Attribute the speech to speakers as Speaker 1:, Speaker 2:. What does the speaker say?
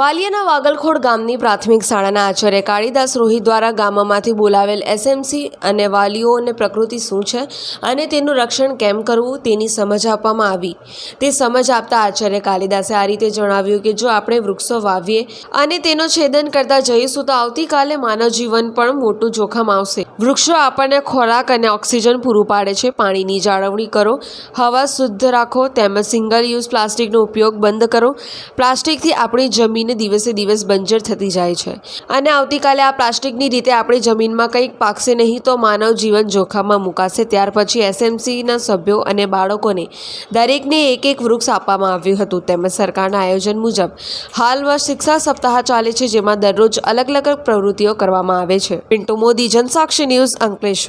Speaker 1: વાલિયાના વાગલખોડ ગામની પ્રાથમિક શાળાના આચાર્ય કાળીદાસ રોહિત દ્વારા ગામમાંથી બોલાવેલ એસએમસી અને વાલીઓને પ્રકૃતિ શું છે અને તેનું રક્ષણ કેમ કરવું તેની સમજ આપવામાં આવી. તે સમજ આપતા આચાર્ય કાલિદાસે આ રીતે જણાવ્યું કે જો આપણે વૃક્ષો વાવીએ અને તેનો છેદન કરતા જઈશું તો આવતીકાલે માનવ જીવન પણ મોટું જોખમ આવશે. વૃક્ષો આપણને ખોરાક અને ઓક્સિજન પૂરું પાડે છે. પાણીની જાળવણી કરો, હવા શુદ્ધ રાખો, તેમજ સિંગલ યુઝ પ્લાસ્ટિકનો ઉપયોગ બંધ કરો. પ્લાસ્ટિકથી આપણી જમીન દિવસે દિવસ બંજર થતી જાય છે. અને આવતીકાલે આ પ્લાસ્ટિકની રીતે આપણી જમીનમાં કંઈક પાકશે નહીં તો માનવ જીવન જોખમમાં મુકાશે. ત્યાર પછી એસએમસીના સભ્યો અને બાળકોને દરેકને એક એક વૃક્ષ આપવામાં આવ્યું હતું. તેમજ સરકારના આયોજન મુજબ હાલમાં શિક્ષા સપ્તાહ ચાલે છે, જેમાં દરરોજ અલગ અલગ પ્રવૃત્તિઓ કરવામાં આવે છે. પિન્ટુ મોદી, જનસાક્ષી ન્યૂઝ અંકલેશ્વર.